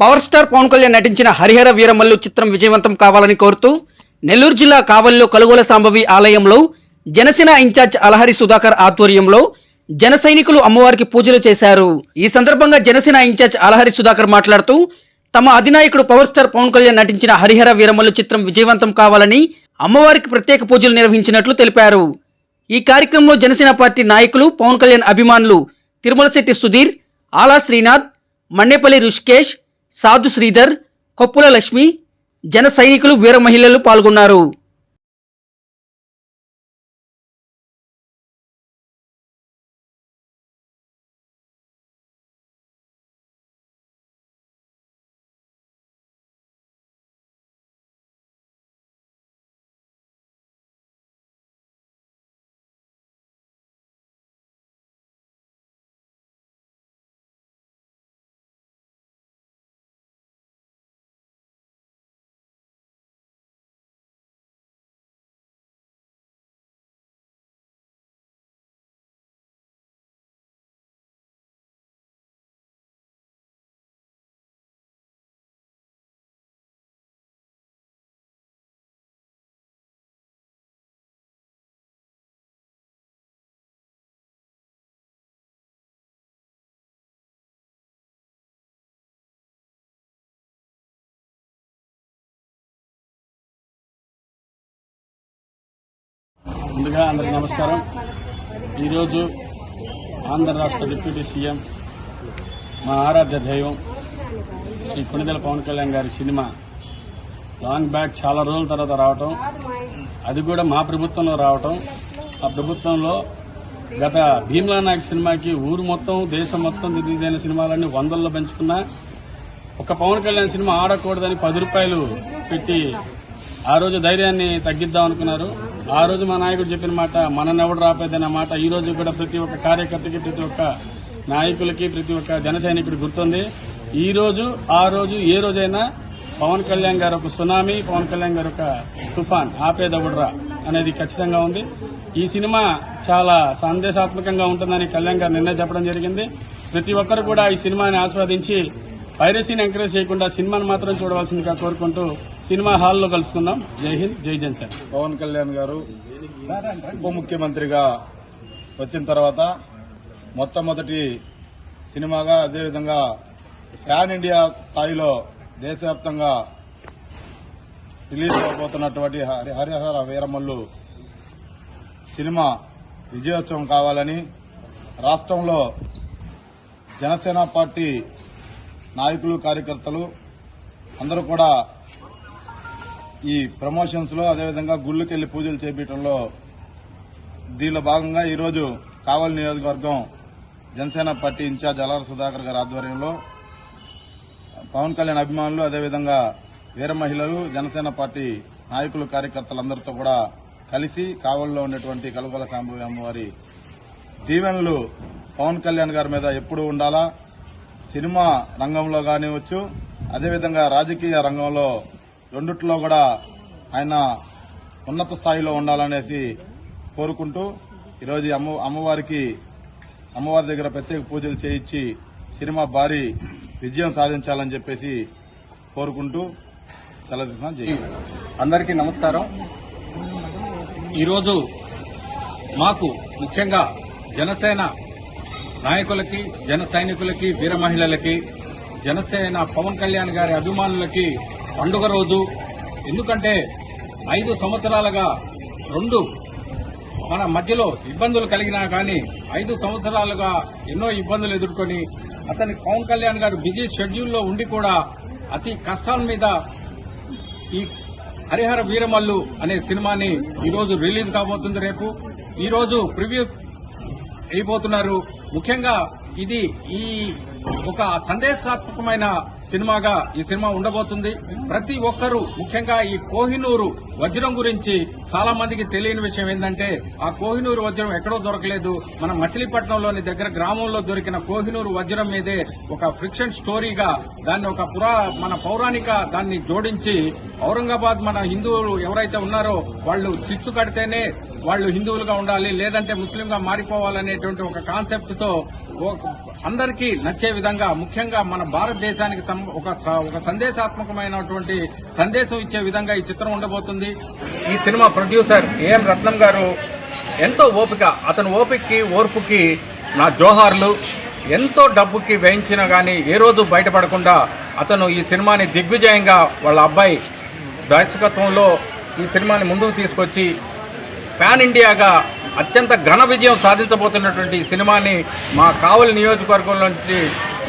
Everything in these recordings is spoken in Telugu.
పవర్ స్టార్ పవన్ కళ్యాణ్ నటించిన హరిహర వీరమల్లు చిత్రం విజయవంతం కావాలని కోరుతూ నెల్లూరు జిల్లా కావలిలో కలుగోల సాంబవి ఆలయంలో జనసేన ఇన్ఛార్జ్ అలహరి సుధాకర్ ఆధ్వర్యంలో జన సైనికులు అమ్మవారికి పూజలు చేశారు. ఈ సందర్భంగా జనసేన ఇన్ఛార్జ్ అలహరి సుధాకర్ మాట్లాడుతూ తమ అధినాయకుడు పవర్ స్టార్ పవన్ కళ్యాణ్ నటించిన హరిహర వీరమల్లు చిత్రం విజయవంతం కావాలని అమ్మవారికి ప్రత్యేక పూజలు నిర్వహించినట్లు తెలిపారు. ఈ కార్యక్రమంలో జనసేన పార్టీ నాయకులు పవన్ కళ్యాణ్ అభిమానులు తిరుమలశెట్టి సుధీర్ ఆలా శ్రీనాథ్ మన్నేపల్లి రుషికేష్ సాధు శ్రీధర్ కొప్పుల లక్ష్మి జన సైనికులు వీర మహిళలు పాల్గొన్నారు. ముందుగా అందరికీ నమస్కారం. ఈరోజు ఆంధ్ర రాష్ట్ర డిప్యూటీ సీఎం మా ఆరాధ్య దైవం శ్రీ కొణిదెల పవన్ కళ్యాణ్ గారి సినిమా లాంగ్ బ్యాక్ చాలా రోజుల తర్వాత రావటం. అది కూడా మా ప్రభుత్వంలో రావటం. ఆ ప్రభుత్వంలో గత భీమ్లా నాయక్ సినిమాకి ఊరు మొత్తం దేశం మొత్తం రిలీజ్ అయిన సినిమాలన్నీ వందల్లో పెంచుకున్నా ఒక పవన్ కళ్యాణ్ సినిమా ఆడకూడదని పది రూపాయలు పెట్టి ఆ రోజు ధైర్యాన్ని తగ్గిద్దాం అనుకున్నారు. ఆ రోజు మా నాయకుడు చెప్పిన మాట మననెవడు రాపేదన్న మాట ఈ రోజు కూడా ప్రతి ఒక్క కార్యకర్తకి ప్రతి ఒక్క నాయకులకి ప్రతి ఒక్క జన గుర్తుంది. ఈ రోజు ఆ రోజు ఏ రోజైనా పవన్ కళ్యాణ్ గారు ఒక సునామీ పవన్ కళ్యాణ్ గారు ఒక తుఫాన్ ఆపేదవుడ్రా అనేది ఖచ్చితంగా ఉంది. ఈ సినిమా చాలా సందేశాత్మకంగా ఉంటుందని కళ్యాణ్ గారు నిన్న చెప్పడం జరిగింది. ప్రతి ఒక్కరు కూడా ఈ సినిమాని ఆస్వాదించి పైరసీని ఎంకరేజ్ చేయకుండా సినిమాను మాత్రం చూడవలసిందిగా కోరుకుంటూ సినిమా హాల్లో కలుసుకుందాం. జై హింద్ జై జన్ సార్ పవన్ కళ్యాణ్ గారు ఉప ముఖ్యమంత్రిగా వచ్చిన తర్వాత మొట్టమొదటి సినిమాగా అదేవిధంగా ప్యాన్ ఇండియా స్థాయిలో దేశవ్యాప్తంగా రిలీజ్ అవబోతున్నటువంటి హరిహర వీరమల్లు సినిమా విజయోత్సవం కావాలని రాష్ట్రంలో జనసేన పార్టీ నాయకులు కార్యకర్తలు అందరూ కూడా ఈ ప్రమోషన్స్లో అదేవిధంగా గుళ్ళుకెళ్ళి పూజలు చేపించడంలో దీనిలో భాగంగా ఈరోజు కావలి నియోజకవర్గం జనసేన పార్టీ ఇన్ఛార్జ్ అలర సుధాకర్ గారి ఆధ్వర్యంలో పవన్ కళ్యాణ్ అభిమానులు అదేవిధంగా వీర మహిళలు జనసేన పార్టీ నాయకులు కార్యకర్తలందరితో కూడా కలిసి కావలిలో ఉన్నటువంటి కలుగొల సాంబవి అమ్మవారి దీవెనలు పవన్ కళ్యాణ్ గారి మీద ఎప్పుడు ఉండాలా? సినిమా రంగంలో కానివచ్చు అదేవిధంగా రాజకీయ రంగంలో రెండిట్లో కూడా ఆయన ఉన్నత స్థాయిలో ఉండాలనేసి కోరుకుంటూ ఈరోజు అమ్మ అమ్మవారికి అమ్మవారి దగ్గర ప్రత్యేక పూజలు చేయించి సినిమా భారీ విజయం సాధించాలని చెప్పేసి కోరుకుంటూ సెలవు అందరికీ నమస్కారం. ఈరోజు మాకు ముఖ్యంగా జనసేన నాయకులకి జన సైనికులకి వీర మహిళలకి జనసేన పవన్ కళ్యాణ్ గారి అభిమానులకి పండుగ రోజు. ఎందుకంటే ఐదు సంవత్సరాలుగా రెండు మన మధ్యలో ఇబ్బందులు కలిగినా కానీ ఐదు సంవత్సరాలుగా ఎన్నో ఇబ్బందులు ఎదుర్కొని అతని పవన్ కళ్యాణ్ గారు బిజీ షెడ్యూల్లో ఉండి కూడా అతి కష్టాల మీద ఈ హరిహర వీరమల్లు అనే సినిమాని ఈరోజు రిలీజ్ కాబోతుంది రేపు. ఈరోజు ప్రివ్యూ అయిపోతున్నారు. ముఖ్యంగా ఇది ఈ ఒక సందేశాత్మకమైన సినిమాగా ఈ సినిమా ఉండబోతుంది. ప్రతి ఒక్కరూ ముఖ్యంగా ఈ కోహినూరు వజ్రం గురించి చాలా మందికి తెలియని విషయం ఏంటంటే ఆ కోహినూరు వజ్రం ఎక్కడో దొరకలేదు. మన మచిలీపట్నంలోని దగ్గర గ్రామంలో దొరికిన కోహినూరు వజ్రం మీదే ఒక ఫ్రిక్షన్ స్టోరీగా దాన్ని ఒక పురా మన పౌరాణిక దాన్ని జోడించి ఔరంగాబాద్ మన హిందువులు ఎవరైతే ఉన్నారో వాళ్ళు చిచ్చు కడితేనే వాళ్ళు హిందువులుగా ఉండాలి లేదంటే ముస్లింగా మారిపోవాలనేటువంటి ఒక కాన్సెప్ట్తో అందరికీ నచ్చే విధంగా ముఖ్యంగా మన భారతదేశానికి ఒక స- ఒక సందేశాత్మకమైనటువంటి సందేశం ఇచ్చే విధంగా ఈ చిత్రం ఉండబోతుంది. ఈ సినిమా ప్రొడ్యూసర్ ఏఎం రత్నం గారు ఎంతో ఓపిక అతని ఓపికకి ఓర్పుకి నా జోహార్లు ఎంతో డబ్బుకి వేయించినా కానీ ఏ రోజు బయటపడకుండా అతను ఈ సినిమాని దిగ్విజయంగా వాళ్ళ అబ్బాయి దర్శకత్వంలో ఈ సినిమాని ముందుకు తీసుకొచ్చి పాన్ ఇండియాగా అత్యంత ఘన విజయం సాధించబోతున్నటువంటి సినిమాని మా కావలి నియోజకవర్గంలో నుంచి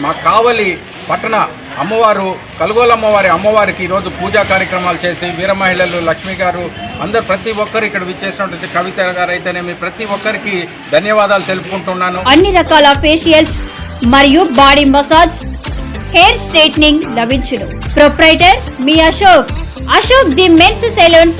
మా కావలి పట్టణ అమ్మవారు కలుగోలమ్మవారి అమ్మవారికి ఈరోజు పూజా కార్యక్రమాలు చేసి వీర మహిళలు లక్ష్మి గారు అందరు ప్రతి ఒక్కరు ఇక్కడ విచ్చేసినటువంటి కవిత గారు అయితేనేమి ప్రతి ఒక్కరికి ధన్యవాదాలు తెలుపుకుంటున్నాను. అన్ని రకాల ఫేషియల్స్ మరియు బాడీ మసాజ్ హెయిర్ స్ట్రైట్నింగ్ లభించును. Proprietor me Ashok. Ashok the men's salons.